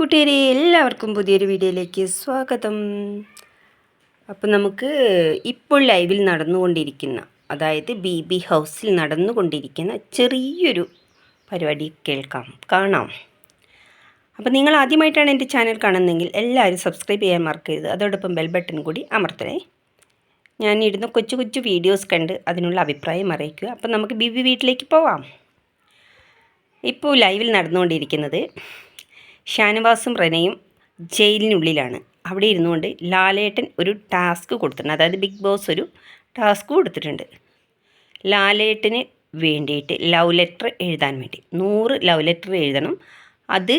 കൂട്ടുകാരെ എല്ലാവർക്കും പുതിയൊരു വീഡിയോയിലേക്ക് സ്വാഗതം. അപ്പം നമുക്ക് ഇപ്പോൾ ലൈവിൽ നടന്നുകൊണ്ടിരിക്കുന്ന അതായത് ബി ബി ഹൗസിൽ നടന്നുകൊണ്ടിരിക്കുന്ന ചെറിയൊരു പരിപാടി കേൾക്കാം കാണാം. അപ്പം നിങ്ങൾ ആദ്യമായിട്ടാണ് എന്റെ ചാനൽ കാണുന്നതെങ്കിൽ എല്ലാവരും സബ്സ്ക്രൈബ് ചെയ്യാൻ മറക്കരുത്. അതോടൊപ്പം ബെൽ ബട്ടൺ കൂടി അമർത്തണേ. ഞാൻ ഇടുന്ന കൊച്ചു കൊച്ചു വീഡിയോസ് കണ്ട് അതിനുള്ള അഭിപ്രായം അറിയിക്കുക. അപ്പം നമുക്ക് ബി ബി വീട്ടിലേക്ക് പോവാം. ഇപ്പോൾ ലൈവിൽ നടന്നുകൊണ്ടിരിക്കുന്നത് ഷാനവാസും റെനയും ജയിലിനുള്ളിലാണ്. അവിടെ ഇരുന്നുകൊണ്ട് ലാലേട്ടൻ ഒരു ടാസ്ക് കൊടുത്തിട്ടുണ്ട്. അതായത് ബിഗ് ബോസ് ഒരു ടാസ്ക് കൊടുത്തിട്ടുണ്ട്. ലാലേട്ടന് വേണ്ടിയിട്ട് ലവ് ലെറ്റർ എഴുതാൻ വേണ്ടി. നൂറ് ലവ് ലെറ്റർ എഴുതണം. അത്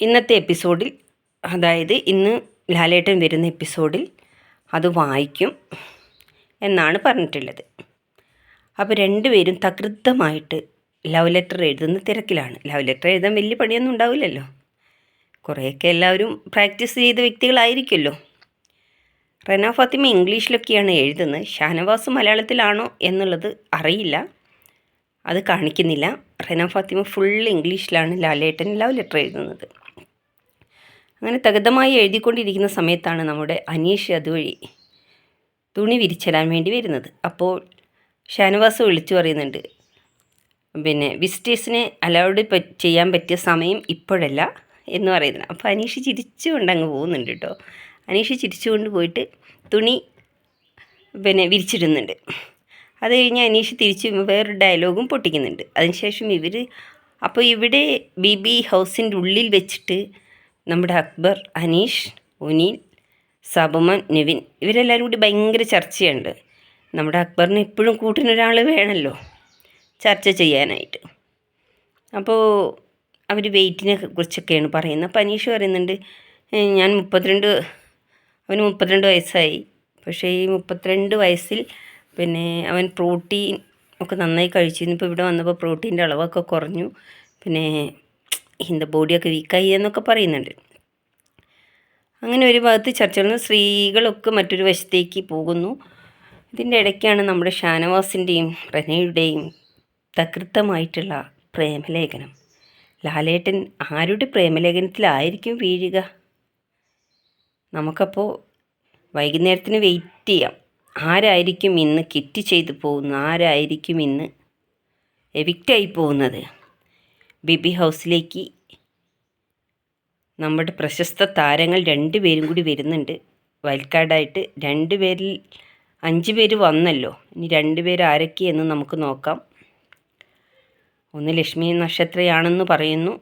ഇന്നത്തെ എപ്പിസോഡിൽ അതായത് ഇന്ന് ലാലേട്ടൻ വരുന്ന എപ്പിസോഡിൽ അത് വായിക്കും എന്നാണ് പറഞ്ഞിട്ടുള്ളത്. അപ്പോൾ രണ്ടുപേരും തകൃതമായിട്ട് ലവ് ലെറ്റർ എഴുതുന്ന തിരക്കിലാണ്. ലവ് ലെറ്റർ എഴുതാൻ വലിയ പണിയൊന്നും ഉണ്ടാവില്ലല്ലോ. കുറേയൊക്കെ എല്ലാവരും പ്രാക്ടീസ് ചെയ്ത വ്യക്തികളായിരിക്കുമല്ലോ. റെന ഫാത്തിമ ഇംഗ്ലീഷിലൊക്കെയാണ് എഴുതുന്നത്. ഷാനവാസ് മലയാളത്തിലാണോ എന്നുള്ളത് അറിയില്ല. അത് കാണിക്കുന്നില്ല. റെന ഫാത്തിമ ഫുൾ ഇംഗ്ലീഷിലാണ് ലാലേട്ടൻ ലവ് ലെറ്റർ എഴുതുന്നത്. അങ്ങനെ തകതമായി എഴുതിക്കൊണ്ടിരിക്കുന്ന സമയത്താണ് നമ്മുടെ അനീഷ് അതുവഴി തുണി വിരിച്ചിടാൻ വേണ്ടി വരുന്നത്. അപ്പോൾ ഷാനവാസ് വിളിച്ചു പറയുന്നുണ്ട് പിന്നെ വിസിറ്റേഴ്സിനെ അലൗഡ് ചെയ്യാൻ പറ്റിയ സമയം ഇപ്പോഴല്ല എന്ന് പറയുന്നത്. അപ്പോൾ അനീഷ് ചിരിച്ചുകൊണ്ട് അങ്ങ് പോകുന്നുണ്ട് കേട്ടോ അനീഷ് ചിരിച്ചുകൊണ്ട് പോയിട്ട് തുണി പിന്നെ വിരിച്ചിടുന്നുണ്ട്. അത് കഴിഞ്ഞ് അനീഷ് തിരിച്ച് വേറൊരു ഡയലോഗും പൊട്ടിക്കുന്നുണ്ട്. അതിനുശേഷം ഇവർ അപ്പോൾ ഇവിടെ ബി ബി ഹൗസിന്റെ ഉള്ളിൽ വെച്ചിട്ട് നമ്മുടെ അക്ബർ അനീഷ് ഉനീൽ സബമൻ നിവിൻ ഇവരെല്ലാവരും കൂടി ഭയങ്കര ചർച്ചയുണ്ട്. നമ്മുടെ അക്ബറിന് എപ്പോഴും കൂട്ടിനൊരാൾ വേണമല്ലോ ചർച്ച ചെയ്യാനായിട്ട്. അപ്പോൾ അവർ വെയിറ്റിനെ കുറിച്ചൊക്കെയാണ് പറയുന്നത്. അപ്പോൾ അനീഷ് പറയുന്നുണ്ട് ഞാൻ മുപ്പത്തിരണ്ട് അവന് മുപ്പത്തിരണ്ട് വയസ്സായി. പക്ഷേ ഈ മുപ്പത്തിരണ്ട് വയസ്സിൽ പിന്നെ അവൻ പ്രോട്ടീൻ ഒക്കെ നന്നായി കഴിച്ചിരുന്നു. ഇപ്പോൾ ഇവിടെ വന്നപ്പോൾ പ്രോട്ടീന്റെ അളവൊക്കെ കുറഞ്ഞു. പിന്നെ ഹിന്ദ ബോഡിയൊക്കെ വീക്കായി എന്നൊക്കെ പറയുന്നുണ്ട്. അങ്ങനെ ഒരു ഭാഗത്ത് ചർച്ചകൾ സ്ത്രീകളൊക്കെ മറ്റൊരു വശത്തേക്ക് പോകുന്നു. ഇതിന്റെ ഇടയ്ക്കാണ് നമ്മുടെ ഷാനവാസിന്റെയും റനയുടെയും തകൃത്തമായിട്ടുള്ള പ്രേമലേഖനം. ലാലേട്ടൻ ആരുടെ പ്രേമലേഖനത്തിലായിരിക്കും വീഴുക? നമുക്കപ്പോൾ വൈകുന്നേരത്തിന് വെയിറ്റ് ചെയ്യാം. ആരായിരിക്കും ഇന്ന് കിറ്റ് ചെയ്തു പോകുന്നത്? ആരായിരിക്കും ഇന്ന് എവിക്റ്റായി പോകുന്നത്? ബിബി ഹൗസിലേക്ക് നമ്മുടെ പ്രശസ്ത താരങ്ങൾ രണ്ട് പേരും കൂടി വരുന്നുണ്ട്. വൈൽഡ് കാർഡായിട്ട് രണ്ട് പേരിൽ അഞ്ച് പേര് വന്നല്ലോ. ഇനി രണ്ട് പേര് ആരൊക്കെയെന്ന് നമുക്ക് നോക്കാം. ഒന്ന് ലക്ഷ്മി നക്ഷത്രയാണെന്ന് പറയുന്നു.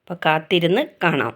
അപ്പോൾ കാത്തിരുന്ന് കാണാം.